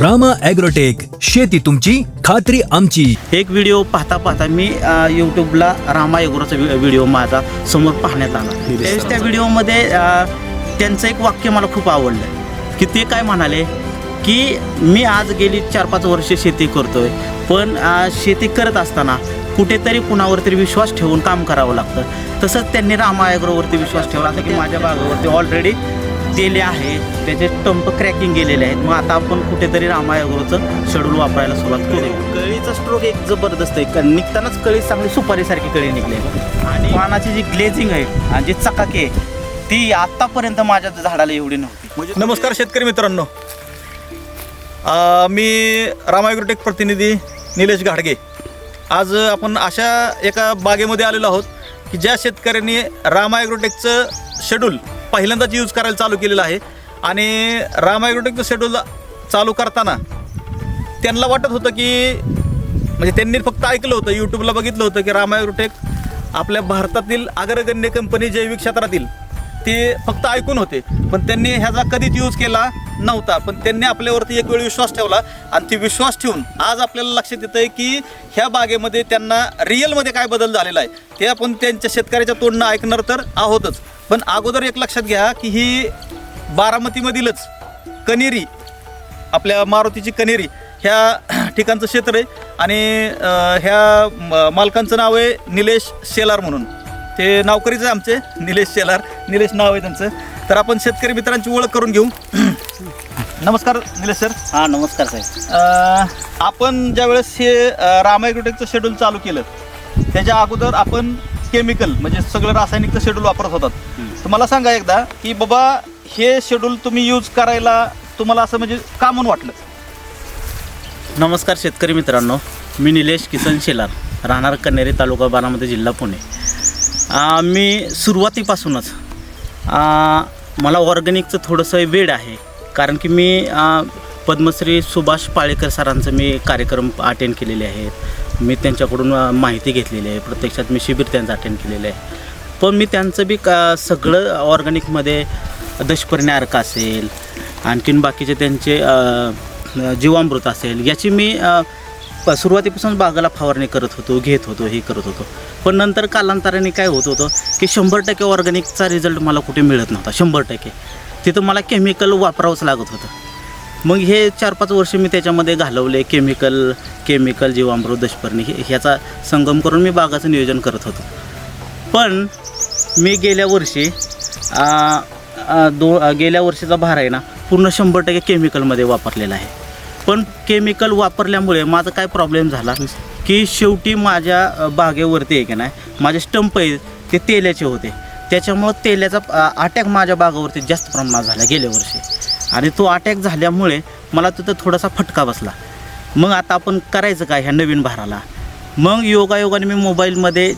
Rama agrotech शेती तुमची खात्री आमची. एक व्हिडिओ पाहता पाहता मी यूट्यूबला रामा योगराचा व्हिडिओ माझा समोर पाहण्यात आला. त्यावेळेस त्या व्हिडिओमध्ये त्यांचं एक वाक्य मला खूप आवडलं. की ते काय म्हणाले? की मी आज गेली चार पाच वर्ष शेती करतोय पण शेती करत असताना कुठेतरी कुणावर तरी विश्वास ठेवून काम करावं लागतं. तसंच त्यांनी रामा ॲग्रोवरती विश्वास ठेवला आता की माझ्या बागावरती ऑलरेडी तेले आहे. त्याचे टंप क्रॅकिंग गेलेले आहेत. मग आता आपण कुठेतरी रामायगुरूचं शेड्यूल वापरायला सुरुवात करूया. कळीचा स्ट्रोक एक जबरदस्त आहे. क- निघतानाच कळी चांगली सुपारीसारखी कळी निघली आहे. आणि पानाची जी ग्लेझिंग आहे आणि जी चकाकी आहे ती आतापर्यंत माझ्या झाडाला एवढी नव्हती. नमस्कार शेतकरी मित्रांनो. अ, मी रामायग्रोटेक प्रतिनिधी निलेश घाडगे. आज आपण अशा एका बागेमध्ये आलेलो आहोत की ज्या शेतकऱ्यांनी रामायग्रोटेकचं शेड्यूल पहिल्यांदाच यूज करायला चालू केलेलं आहे. आणि रामायग्रोटेकचं शेड्यूल चालू करताना त्यांना वाटत होतं की म्हणजे त्यांनी फक्त ऐकलं होतं यूट्यूबला बघितलं होतं की रामायग्रोटेक आपल्या भारतातील अग्रगण्य कंपनी जैविक क्षेत्रातील ते फक्त ऐकून होते. पण त्यांनी ह्याचा कधीच यूज केला नव्हता. पण त्यांनी आपल्यावरती एक वेळ विश्वास ठेवला आणि ती विश्वास ठेवून आज आपल्याला लक्षात येतं आहे की ह्या बागेमध्ये त्यांना रिअलमध्ये काय बदल झालेला आहे ते आपण त्यांच्या शेतकऱ्याच्या तोंडनं ऐकणार तर आहोतच. पण अगोदर एक लक्षात घ्या की ही बारामतीमधीलच कनेरी आपल्या मारुतीची कनेरी ह्या ठिकाणचं क्षेत्र आहे. आणि ह्या मालकांचं नाव आहे निलेश शेलार म्हणून. ते नावकरीच आहे आमचे निलेश शेलार. निलेश नाव आहे त्यांचं. तर आपण शेतकरी मित्रांची ओळख करून घेऊ. नमस्कार निलेश सर. हां नमस्कार साहेब. आपण ज्यावेळेस हे रामायग्रोटेकचं शेड्यूल चालू केलं त्याच्या अगोदर आपण केमिकल म्हणजे सगळं रासायनिकचं शेड्यूल वापरत होतात. तर मला सांगा एकदा की बाबा हे शेड्यूल तुम्ही यूज करायला तुम्हाला असं म्हणजे का म्हणून वाटलं? नमस्कार शेतकरी मित्रांनो. मी निलेश किसन शेलार राहणार कन्हेरी तालुका बारामती जिल्हा पुणे. आ, मी सुरुवातीपासूनच मला ऑर्गॅनिकचं थोडंसं वेळ आहे. कारण की मी पद्मश्री सुभाष पाळेकर सरांचं मी कार्यक्रम अटेंड केलेले आहेत. मी त्यांच्याकडून माहिती घेतलेली आहे. प्रत्यक्षात मी शिबिर त्यांचं अटेंड केलेलं आहे. पण मी त्यांचं बी का सगळं ऑर्गॅनिकमध्ये दशपर्णी अर्क असेल आणखीन बाकीचे त्यांचे जीवामृत असेल याची मी सुरुवातीपासून बागाला फवारणी करत होतो घेत होतो हे करत होतो. पण नंतर कालांतराने काय होत होतं की शंभर टक्के ऑर्गॅनिकचा रिझल्ट मला कुठे मिळत नव्हता शंभर टक्के. तिथं मला केमिकल वापरावंच लागत होतं. मग हे चार पाच वर्ष मी त्याच्यामध्ये घालवले केमिकल केमिकल जीवामृत दशपर्णी हे ह्याचा संगम करून मी बागाचं नियोजन करत होतो. पण मी गेल्या वर्षी आ, आ, दो आ, गेल्या वर्षीचा भार आहे ना पूर्ण शंभर टक्के केमिकलमध्ये वापरलेला आहे. पण केमिकल वापरल्यामुळे माझा काय प्रॉब्लेम झाला? की शेवटी माझ्या बागेवरती आहे की नाही माझे स्टंप आहे ते तेल्याचे होते. त्याच्यामुळं तेल्याचा अटॅक माझ्या बागावरती जास्त प्रमाणात झाला गेल्या वर्षी. आणि तो अटॅक झाल्यामुळे मला तिथं थोडासा फटका बसला. मग आता आपण करायचं काय ह्या नवीन भाराला? मग योगायोगाने मी मोबाईलमध्ये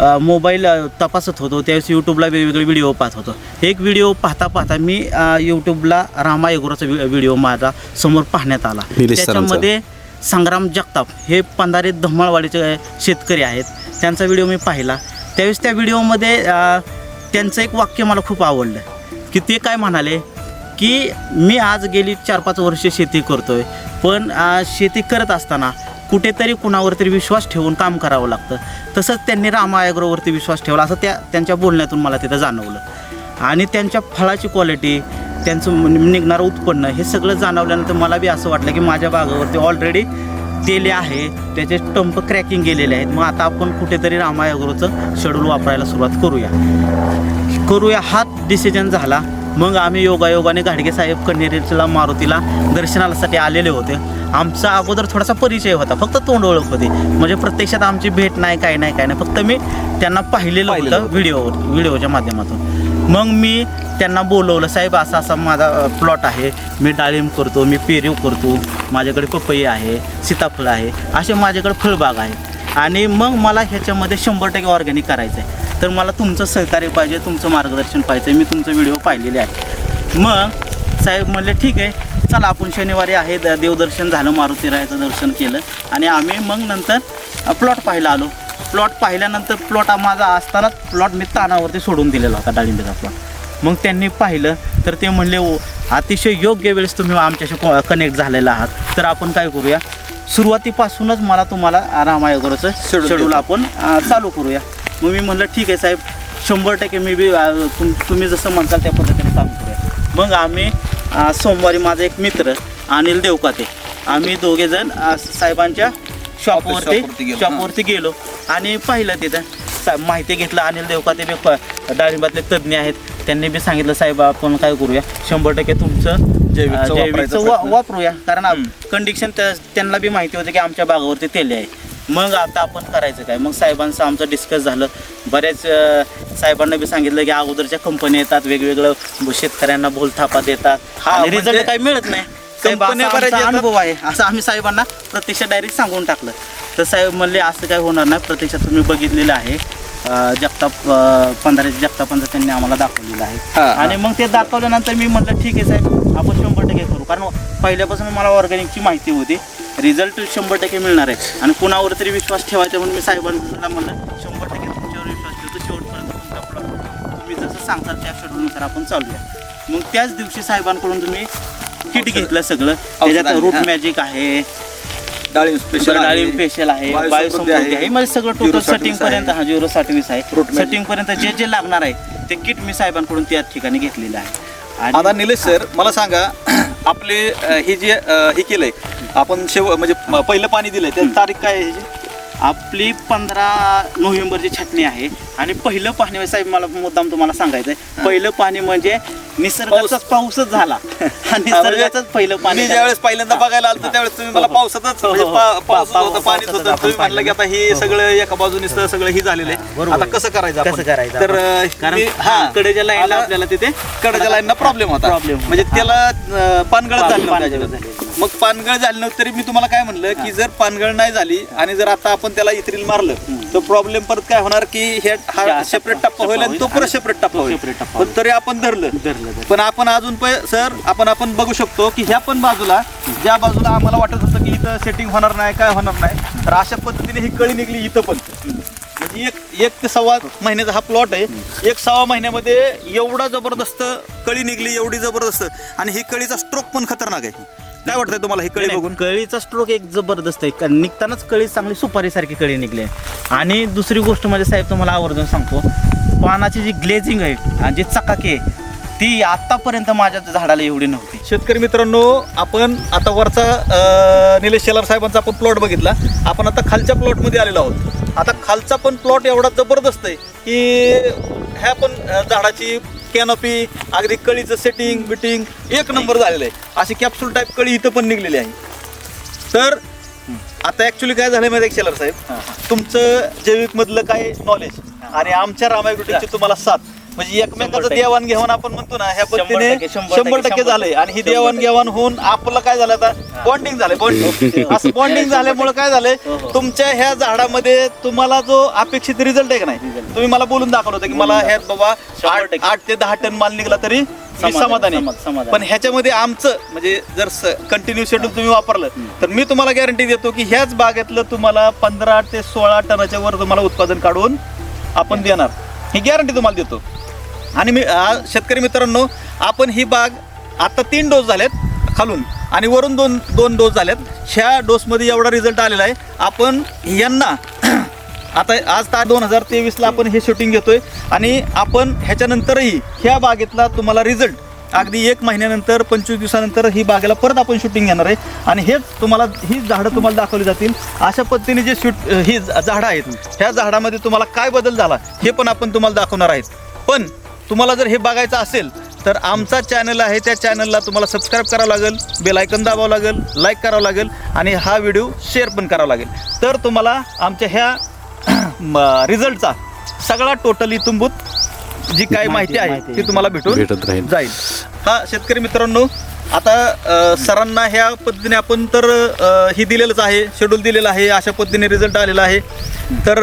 मोबाईल तपासत होतो. त्यावेळेस यूट्यूबला वेगवेगळे व्हिडिओ पाहत होतो. एक व्हिडिओ पाहता पाहता मी यूट्यूबला रामा येगुराचा व्हि- व्हिडिओ माझा समोर पाहण्यात आला. त्याच्यामध्ये संग्राम जगताप हे पंधारे धम्माळवाडीचे शेतकरी आहेत. त्यांचा व्हिडिओ मी पाहिला. त्यावेळेस त्या व्हिडिओमध्ये त्यांचं एक वाक्य मला खूप आवडलं. की ते काय म्हणाले? की मी आज गेली चार पाच वर्ष शेती करतोय. पण शेती करत असताना कुठेतरी कुणावर तरी विश्वास ठेवून काम करावं लागतं. तसंच त्यांनी रामायाग्रोवरती विश्वास ठेवला असं त्या त्यांच्या बोलण्यातून मला तिथं जाणवलं. आणि त्यांच्या फळाची क्वालिटी त्यांचं म्हणजे निघणारं उत्पन्न हे सगळं जाणवल्यानंतर मला बी असं वाटलं की माझ्या बागावरती ऑलरेडी तेले आहे त्याचे टंप क्रॅकिंग गेलेले आहेत. मग आता आपण कुठेतरी रामायाग्रोचं शेड्यूल वापरायला सुरुवात करूया. करूया हा डिसिजन झाला. मग आम्ही योगायोगाने घाडगे साहेब कन्हेरीला मारुतीला दर्शनासाठी आलेले होते. आमचा अगोदर थोडासा परिचय होता फक्त तोंड ओळख होती. म्हणजे प्रत्यक्षात आमची भेट नाही काय नाही काय नाही. फक्त मी त्यांना पाहिलेलं होतं व्हिडिओवर व्हिडिओच्या माध्यमातून. मग मी त्यांना बोलवलं साहेब असा असा माझा प्लॉट आहे. मी डाळिंब करतो मी पेरीव करतो. माझ्याकडे पपई आहे सीताफळ आहे. असे माझ्याकडे फळबाग आहे. आणि मग मला ह्याच्यामध्ये शंभर टक्के ऑर्गॅनिक करायचं आहे तर मला तुमचं सहकार्य पाहिजे तुमचं मार्गदर्शन पाहिजे मी तुमचं व्हिडिओ पाहिलेले आहे मग साहेब म्हणले ठीक आहे चला आपण शनिवारी आहे द- देवदर्शन झालं मारुती रायाचं दर्शन केलं आणि आम्ही मग नंतर प्लॉट पाहायला आलो. प्लॉट पाहिल्यानंतर प्लॉट माझा असतानाच प्लॉट मी तानावरती सोडून दिलेला होता डाळिंबीचा प्लॉट. मग त्यांनी पाहिलं तर ते म्हणले "ओ, अतिशय योग्य वेळेस तुम्ही आमच्याशी कनेक्ट झालेला आहात. तर आपण काय करूया? सुरुवातीपासूनच मला तुम्हाला रामायगरचं शेड्यूल. आपण चालू करूया. मग मी म्हणलं ठीक आहे साहेब शंभर टक्के मी बी तुम तुम्ही जसं म्हणताल त्या पद्धतीने चालू करूया. मग आम्ही सोमवारी माझा एक मित्र अनिल देवकाते आम्ही दोघेजण साहेबांच्या शॉपवरती शॉपवरती गेलो. आणि पाहिलं तिथं सा- माहिती घेतलं अनिल देवकाते बी डाळिंबातले तज्ज्ञ आहेत. त्यांनी बी सांगितलं साहेब आपण काय करूया? शंभर टक्के तुमचं जैविकचं प्रयत्न. वापरूया. कारण कंडिशन त्यांना बी माहिती होते की आमच्या बागावरती तेल आहे. मग आता आपण करायचं काय? मग साहेबांचं आमचं डिस्कस झालं. बऱ्याच साहेबांना बी सांगितलं की अगोदरच्या कंपनी येतात वेगवेगळं शेतकऱ्यांना भूलथापा देतात. हा, आणि म्हणजे रिझल्ट काही मिळत नाही. कंपन्या. अनुभव आहे. असं आम्ही साहेबांना प्रत्यक्ष डायरेक्ट सांगून टाकलं. तर साहेब म्हणले असं काय होणार नाही. प्रत्यक्षात तुम्ही बघितलेलं आहे. जगताप अं, पंधराचे जगतापांचं त्यांनी आम्हाला दाखवलेलं आहे. आणि मग ते दाखवल्यानंतर मी म्हटलं ठीक आहे साहेब आपण शंभर टक्के करू. कारण पहिल्यापासून मला ऑर्गॅनिकची माहिती होती. रिझल्ट शंभर टक्के मिळणार आहे आणि कुणावर तरी विश्वास ठेवायचा म्हणून मी साहेबांना म्हणलं शंभर टक्के तुमच्यावर विश्वास ठेवतो शेवटपर्यंत तुमचा तुम्ही जसं सांगताल त्या शेड्यूलनुसार आपण चालूया मग त्याच दिवशी साहेबांकडून तुम्ही किट घेतलं सगळं त्याच्यात रूट. मॅजिक आहे डाळिंब स्पेशल डाळिंब स्पेशल आहे बायोसमृद्धी आहे. म्हणजे सगळं टोटल सेटिंग पर्यंत. हा झिरो साठवीस आहे. सेटिंग पर्यंत जे जे लागणार आहे ते किट मी साहेबांकडून त्या ठिकाणी घेतलेलं आहे आता निलेश सर मला सांगा आपले हे जे हे केलंय आपण शेव म्हणजे पहिलं पाणी दिलंय त्याची तारीख काय आहे ह्याची? आपली पंधरा नोव्हेंबरची छटणी आहे. आणि पहिलं पाणी साहेब मला मुद्दाम तुम्हाला सांगायचंय. पहिलं पाणी म्हणजे निसर्गाचाच पाऊसच झाला आणि निसर्गाचंच पहिलं पाणी मी. ज्यावेळेस पहिल्यांदा बघायला आलो त्यावेळेस तुम्ही मला हो, हो. पावसातच म्हणजे हो. पा- पाऊसच पा- होतं पाऊस- पाणीच होतं पावसातच तुम्ही आपण म्हणलं की आता हे. सगळं एका बाजूने सगळं हे झालेलं आहे बरोबर. आता कसं करायचं आपण? कसं करायचं तर आपण? अ, कारण मी- हा कडेच्या लाईनला आपल्याला तिथे कडेच्या लाईनला प्रॉब्लेम होता Problem होता. म्हणजे त्याला अ, पानगळत पान- झाली. मग पानगळ झाली नव्हती तरी मी तुम्हाला काय म्हणलं की जर पानगळ नाही झाली आणि जर आता आपण त्याला इथरील मारलं तर प्रॉब्लेम परत काय होणार की हे हा हा सेपरेट टप्पा होईल आणि तो परत सेपरेट टप्पा होईल separate टप्पा पण होईल. तरी आपण धरलं धरलं. पण आपण अजून पण सर आपण आपण बघू शकतो की ह्या पण बाजूला ज्या बाजूला आम्हाला वाटत होतं की इथं सेटिंग होणार नाही काय होणार नाही तर अशा पद्धतीने ही कळी निघली इथं पण. म्हणजे एक एक ते सव्वा महिन्याचा हा प्लॉट आहे. एक सव्वा महिन्यामध्ये एवढा जबरदस्त कळी निघली एवढी जबरदस्त आणि ही कळीचा स्ट्रोक पण खतरनाक आहे. काय वाटतंय तुम्हाला ही कळी बघून? कळीचा स्ट्रोक एक जबरदस्त आहे. कारण निघतानाच कळी चांगली सुपारीसारखी कळी निघली आहे. आणि दुसरी गोष्ट म्हणजे साहेब तुम्हाला आवर्जून सांगतो पानाची जी ग्लेझिंग आहे आणि जी चकाकी आहे ती आतापर्यंत माझ्या झाडाला एवढी नव्हती. शेतकरी मित्रांनो आपण आता वरचा अं, निलेश शेलार साहेबांचा आपण प्लॉट बघितला. आपण आता खालच्या प्लॉटमध्ये आलेलो आहोत. आता खालचा पण प्लॉट एवढा जबरदस्त आहे की ह्या पण अं, झाडाची कॅनॉपी अगदी कळीचं सेटिंग बिटिंग एक नंबर झालेलं आहे. अशी कॅप्सूल टाईप कळी इथं पण निघलेली आहे. तर आता ऍक्च्युली काय झालंय माहिती शेलार साहेब? तुमचं जैविक मधलं काय नॉलेज आणि आमच्या रामायग्रोटेकची तुम्हाला साथ. म्हणजे एकमेकाचं. देवाण घेवाण आपण म्हणतो ना ह्या पद्धतीने शंभर टक्के, झालंय. आणि ही देवाण. घेवाण होऊन आपलं काय झालं आता? बॉन्डिंग झालंय बॉन्डिंग असं बॉन्डिंग झाल्यामुळे काय झालंय? हो, हो. तुमच्या ह्या झाडामध्ये तुम्हाला जो अपेक्षित रिझल्ट आहे का नाही. तुम्ही मला बोलून दाखवलं होतं की मला ह्यात बाबा आठ ते दहा टन माल निघला तरी समाधान. पण ह्याच्यामध्ये आमचं म्हणजे जर कंटिन्यू शेड्यूल तुम्ही वापरलं तर मी तुम्हाला गॅरंटी देतो की ह्याच बागेतलं तुम्हाला पंधरा ते सोळा टनाच्या वर तुम्हाला उत्पादन काढून आपण देणार. ही गॅरंटी तुम्हाला देतो. आणि मी शेतकरी मित्रांनो आपण ही बाग आता तीन डोस झालेत खालून आणि वरून दोन दोन डोस झालेत. ह्या डोसमध्ये एवढा रिझल्ट आलेला आहे. आपण यांना आता आज तार दोन हजार तेवीसला आपण हे शूटिंग घेतोय आणि आपण ह्याच्यानंतरही ह्या बागेतला तुम्हाला रिझल्ट अगदी एक महिन्यानंतर पंचवीस दिवसानंतर ही बागेला परत आपण शूटिंग घेणार आहे. आणि हेच तुम्हाला ही झाडं तुम्हाला दाखवली जातील. अशा पद्धतीने जे शूट ही झाडं आहेत ह्या झाडामध्ये तुम्हाला काय बदल झाला हे पण आपण तुम्हाला दाखवणार आहेत. पण तुम्हाला जर हे बघायचं असेल तर आमचा चॅनल आहे त्या चॅनलला तुम्हाला सबस्क्राईब करावं लागेल बेल ऐकन दाबावं लागेल लाईक करावं लागेल आणि हा व्हिडिओ शेअर पण करावा लागेल. तर तुम्हाला आमच्या ह्या रिझल्टचा सगळा टोटली तुंबूत जी काय माहिती- आहे ती तुम्हाला भेटून भेटत राहील. जाईल. हा शेतकरी मित्रांनो आता सरांना ह्या पद्धतीने आपण तर ही दिलेलंच आहे शेड्यूल दिलेलं आहे अशा पद्धतीने रिझल्ट आलेला आहे. तर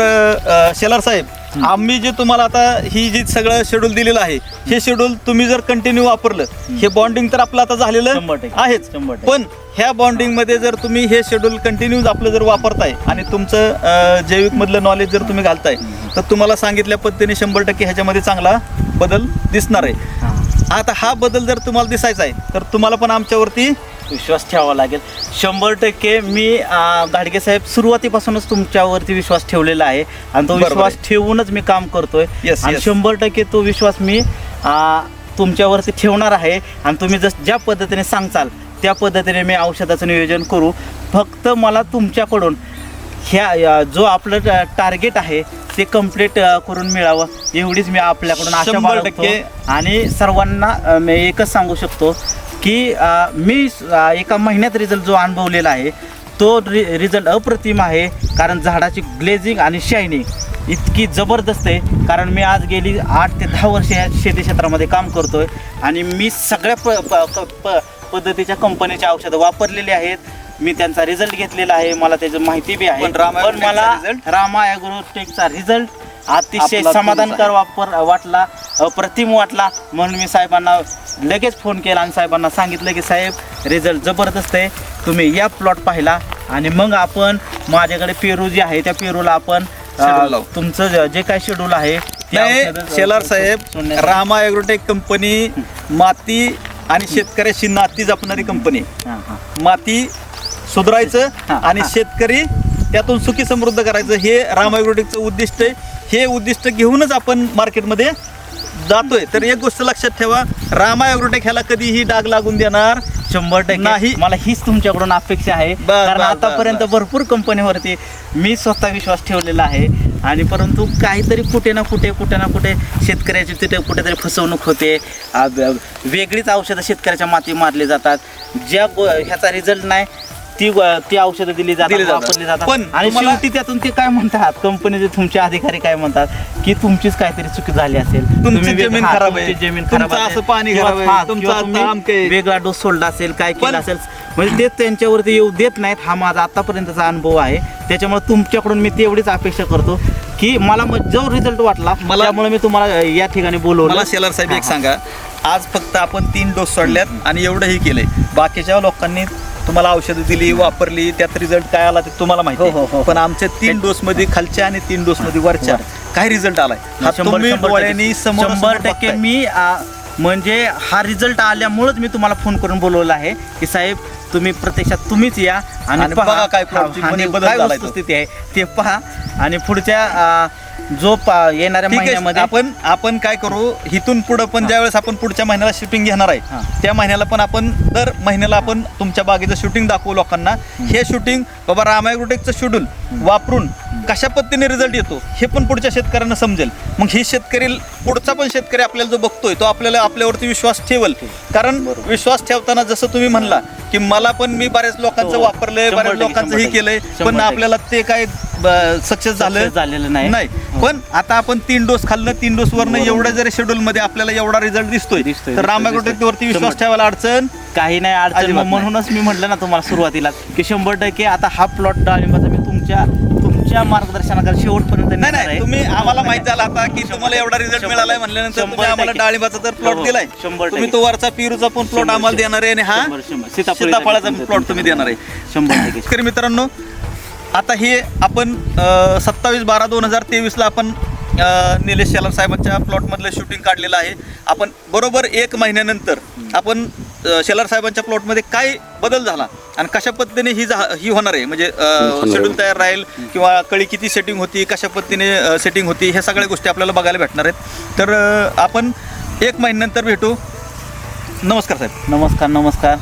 शेलार साहेब आम्ही जे तुम्हाला आता ही जी सगळं शेड्यूल दिलेलं आहे हे शेड्यूल तुम्ही जर कंटिन्यू वापरलं हे बॉन्डिंग तर आपलं आता झालेलं. आहेच. पण ह्या बॉन्डिंगमध्ये जर तुम्ही हे शेड्यूल कंटिन्यू आपलं जर वापरताय आणि तुमचं अं, जैविक मधलं नॉलेज जर तुम्ही घालताय तर तुम्हाला सांगितल्या पद्धतीने शंभर टक्के ह्याच्यामध्ये चांगला बदल दिसणार आहे. आता हा बदल जर तुम्हाला दिसायचा आहे तर तुम्हाला पण आमच्यावरती विश्वास ठेवावा लागेल शंभर टक्के मी अं, गाडगे साहेब सुरुवातीपासूनच तुमच्यावरती विश्वास ठेवलेला आहे आणि तो विश्वास. ठेवूनच मी काम करतोय. शंभर टक्के तो विश्वास मी तुमच्यावरती ठेवणार आहे आणि तुम्ही जस ज्या पद्धतीने सांगचाल त्या पद्धतीने मी औषधाचं नियोजन करू फक्त मला तुमच्याकडून ह्या जो आपलं टार्गेट आहे ते कंप्लीट करून मिळावं. एवढीच मी आपल्याकडून आशा शंभर बाळगतो. टक्के. आणि सर्वांना अ, मी एकच सांगू शकतो की अ, मी अ, एका महिन्यात रिझल्ट जो अनुभवलेला आहे तो रि रिझल्ट अप्रतिम आहे. कारण झाडाची ग्लेझिंग आणि शायनिंग इतकी जबरदस्त आहे. कारण मी आज गेली आठ ते दहा वर्ष या शेती क्षेत्रामध्ये काम करतोय. आणि मी सगळ्या प प- क- प- पद्धतीच्या कंपनीची औषधं वापरलेली आहेत. मी त्यांचा रिझल्ट घेतलेला आहे मला त्याची माहिती बी आहे पण रामा पण मला result? रामा ॲग्रोटेकचा रिझल्ट अतिशय आपला समाधानकर वापर वाटला अप्रतिम वाटला म्हणून मी साहेबांना लगेच फोन केला आणि साहेबांना सांगितलं की साहेब रिझल्ट जबरदस्त आहे तुम्ही या प्लॉट पाहिला आणि मग आपण माझ्याकडे पेरू जे आहे त्या पेरूला आपण अ, Schedule लावू. तुमचं जे- जे काय शेड्यूल आहे ते नाही औषधं- शेलार साहेब रामा ॲग्रोटेक कंपनी माती आणि शेतकऱ्याशी नाती जपणारी कंपनी हां, हां. माती सुधारायचं आणि. शेतकरी त्यातून सुखी समृद्ध करायचं. हे राम ॲग्रोटेकचं उद्दिष्ट आहे. हे उद्दिष्ट घेऊनच आपण मार्केटमध्ये जातोय. तर एक गोष्ट लक्षात ठेवा रामा ॲग्रोटेक ह्याला कधीही डाग लागून देणार शंभर टक्के. नाही. मला हीच तुमच्याकडून अपेक्षा आहे. कारण आतापर्यंत भरपूर कंपनीवरती मी स्वतः विश्वास ठेवलेला आहे. आणि परंतु काहीतरी कुठे ना कुठे कुठे ना कुठे शेतकऱ्याची तिथे कुठेतरी फसवणूक होते. वेगळीच औषधं शेतकऱ्याच्या माती मारली जातात. ज्या गो- ह्याचा रिझल्ट नाही. ती ती औषधं दिली जातात दिली जातात. वापरली जातात. पण आणि तुम्हाला- शेवटी त्यातून ते काय म्हणतात? कंपनीचे तुमचे अधिकारी काय म्हणतात? की तुमचीच काहीतरी चुकी झाली असेल. वेग- जमीन हा, खराब आहे. तुमची जमीन तुमचं खराब असेल. असं पाणी किंवा- खराब आहे. हा, तुमचं किंवा आता तुम्ही आमके- वेगळा डोस सोडला असेल काय केलं असेल म्हणजे ते त्यांच्यावरती येऊ देत नाहीत. हा माझा आतापर्यंतचा अनुभव आहे. त्याच्यामुळे तुमच्याकडून मी तेवढीच अपेक्षा करतो की मला मग जो रिझल्ट वाटला मला- त्यामुळे मी तुम्हाला या ठिकाणी बोलवलं. मला शेलार साहेब एक हा, सांगा. आज फक्त आपण तीन डोस सोडल्यात आणि एवढंही केलंय. बाकीच्या लोकांनी तुम्हाला औषधं दिली वापरली त्यात रिझल्ट काय आला ते तुम्हाला माहिती हो, हो, हो. आहे. पण आमच्या तीन डोस मध्ये खालच्या आणि तीन डोस मध्ये वरच्या काय रिझल्ट आलाय हा शंभर तुम्ही शंभर डोळ्यांनी टक्के- समोर शंभर टक्के मी आ, म्हणजे हा रिझल्ट आल्यामुळेच मी तुम्हाला फोन करून बोलवलं आहे की साहेब तुम्ही प्रत्यक्षात तुम्हीच या आणि पहा बघा काय हा, plotची मध्ये आणि बदल काय झालाय तो. वस्तुस्थिती आहे ते पहा आणि पुढच्या आ, जो पा- येणाऱ्या ठीक आहे महिन्यामध्ये आपण आपण काय करू? इथून पुढं पण ज्यावेळेस आपण पुढच्या महिन्याला शूटिंग घेणार हा. आहे त्या महिन्याला पण आपण दर महिन्याला आपण तुमच्या बागेचं शूटिंग दाखवू लोकांना. हे शूटिंग बाबा रामायग्रोटेकचं शेड्यूल वापरून कशा पद्धतीने रिझल्ट येतो हे पण पुढच्या शेतकऱ्यांना समजेल मग ही शेतकरी पुढचा पण शेतकरी आपल्याला जो बघतोय तो आपल्याला आपल्यावरती विश्वास ठेवल कारण विश्वास ठेवताना जसं तुम्ही म्हणला की मला पण मी बऱ्याच लोकांचं हो. वापरलंय शंभर बऱ्याच लोकांचं हे. केलंय पण. आपल्याला ते काय सक्सेस झालं झालेलं नाही. नाही हो. पण आता आपण तीन डोस खाल्लं तीन डोस वरनं एवढ्या जरी शेड्यूल मध्ये आपल्याला एवढा रिझल्ट दिसतोय तर दिसतोय, रामायग्रोटेक दिसतोय. वरती विश्वास. ठेवायला अडचण काही नाही अडचण. म्हणूनच मी म्हटलं ना तुम्हाला सुरुवातीला की शंभर टक्के आता हा प्लॉट डाळिंबाचा मी तुमच्या तुमच्या मार्गदर्शनाखाली शेवटपर्यंत नाही नाही. तुम्ही आम्हाला माहीत झालं आता की तुम्हाला एवढा रिझल्ट मिळालाय. म्हणल्यानंतर तुम्ही आम्हाला. डाळिंबाचा तर हो, प्लॉट हो. दिलाय शंभर तुम्ही. तो वरचा पिरूचा पण प्लॉट आम्हाला. देणार आहे आणि हा सीताफळाचा प्लॉट तुम्ही देणार आहे शंभर टक्के मित्रांनो आता हे आपण सत्तावीस बारा दोन हजार तेवीसला आपण निलेश शेलार साहेबांच्या प्लॉटमधलं शूटिंग काढलेलं आहे. आपण बरोबर एक महिन्यानंतर आपण शेलार साहेबांच्या प्लॉटमध्ये काय बदल झाला आणि कशा पद्धतीने ही जा- ही होणार आहे? म्हणजे शेड्यूल तयार राहील किंवा कळी किती सेटिंग होती कशा पद्धतीने सेटिंग होती ह्या सगळ्या गोष्टी आपल्याला बघायला भेटणार आहेत. तर आपण एक महिन्यानंतर भेटू. नमस्कार साहेब. नमस्कार नमस्कार.